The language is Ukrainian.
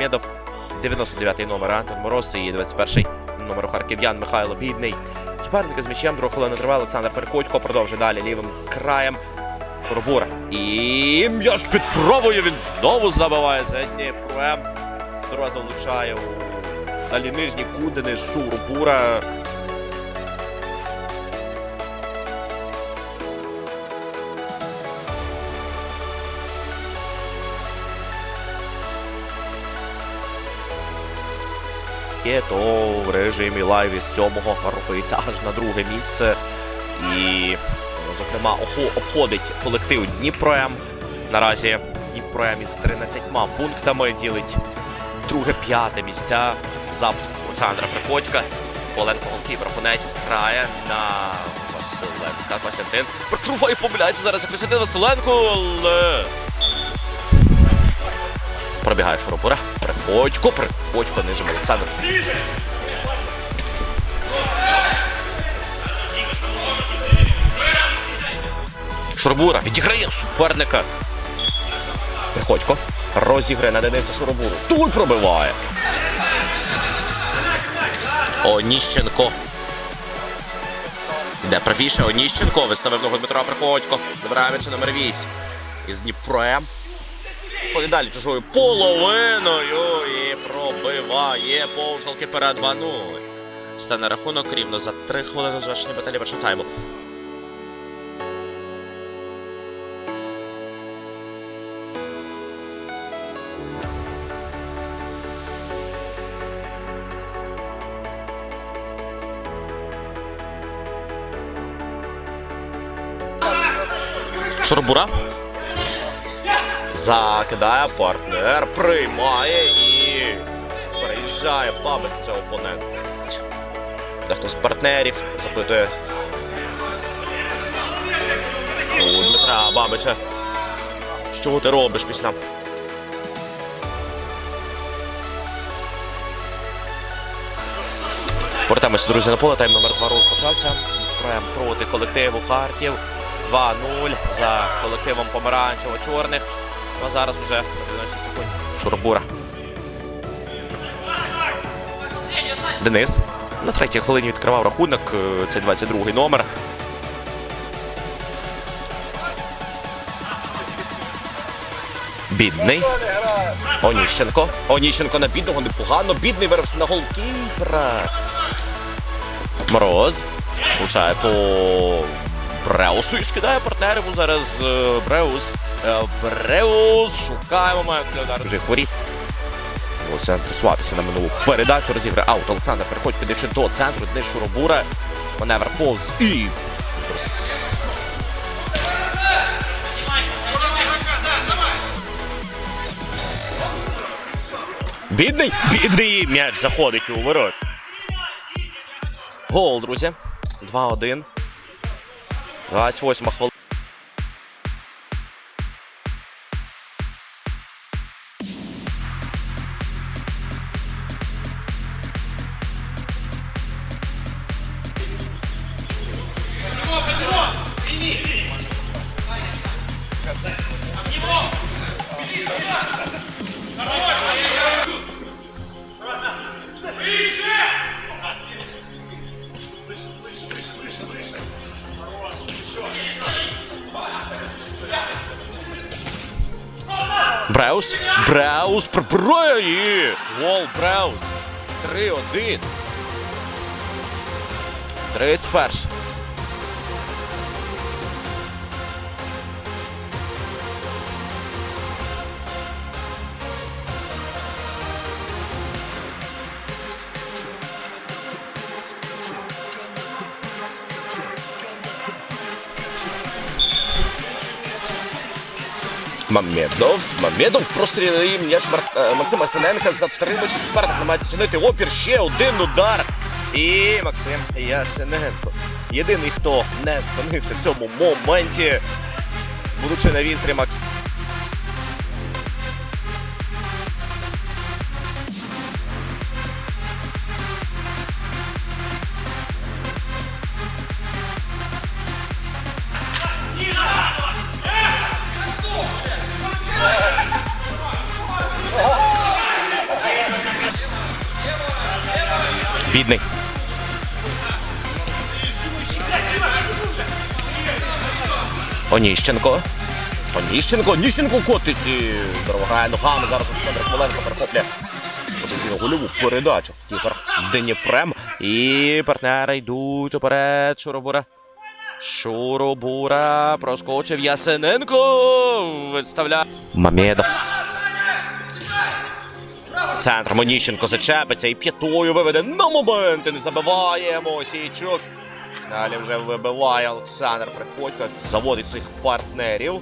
Мамедов, 99-й номер Антон Мороз і 21-й номер харків'ян Михайло Бідний. Суперника з м'ячем, друга хвилина триває. Олександр Переходько продовжує далі лівим краєм. Шурбура. І м'яч під правою. Він знову забиває за Дніпром. Друга залучає у далі нижні кудини Шурбура. Є, то в режимі лайв із сьомого рухається аж на друге місце. І, зокрема, обходить колектив Дніпром. Наразі Дніпром із 13 пунктами ділить друге п'яте місця. Запс Олександра Приходька. Оленко голкіпер опонентів грає на Василенка. Костянтин прикруває помиляється зараз Костянтин Василенко, але Пробігає Шуропура. Приходько, приходько нижим Олександр. Шурбура відіграє суперника. Приходько. Розіграє на Дениса Шурбуру. Тут пробиває. Оніщенко. Де правіше Оніщенко. Виставив ногу Дмитра Приходько. Добирає номер 8. Із Дніпром. Ходить далі чужою половиною і пробиває повз голкіпера 2-0. Стане рахунок рівно за 3 хвилини завершення баталії першого тайму. Шурбура. Закидає партнер, приймає і переїжджає в пам'ять вже опонент. Це хтось з партнерів запитує. У Дмитра Бабича. Що ти робиш після? Повертаємося, друзі, на поле. Тайм номер 2 розпочався. Граємо проти колективу Харків. 2-0 за колективом помаранчево-чорних. Ну, а зараз уже на 90 секунд. Шурбура. Денис. На третій хвилині відкривав рахунок. е, Це 22-й номер. Бідний. Оніщенко. Оніщенко на бідного непогано. Бідний вирився на голкіпера. Мороз. Влучає по Бреусу і скидає партнерів зараз е, Бреус. Е, Бреус шукає момент для. Хворі. Олександр сватися на минулу передачу. Розіграє аут. Олександр переходить підичи до центру. Де Шуробура. Маневр повз і. Бідний, бідний м'яч заходить у ворот. Гол, друзі. 2-1. 28 хвилина. Бреус. Бреус пробирає Вол Бреус. 3-1. 31. Мамедов. Мамедов прострілює м'яч е, Максима Синенка. Затримується суперник, намагається чинити опір. Ще один удар. І Максим Ясененко. Єдиний, хто не спинився в цьому моменті. Будучи на вістрі, Макс. Бідний. Оніщенко. Оніщенко, Оніщенко котить. і Здорово ногами. Зараз Олександр Хмеленко перехоплює гольову передачу. Кіпер Деніпрем. І партнери йдуть уперед. Шуробура. Шуробура. Проскочив Ясененко. Відставляє. Мамедов. Центр Моніщенко зачепиться і п'ятою виведе на моменти. Не забиває Мосійчук. Далі вже вибиває Олександр Приходько. Заводить цих партнерів.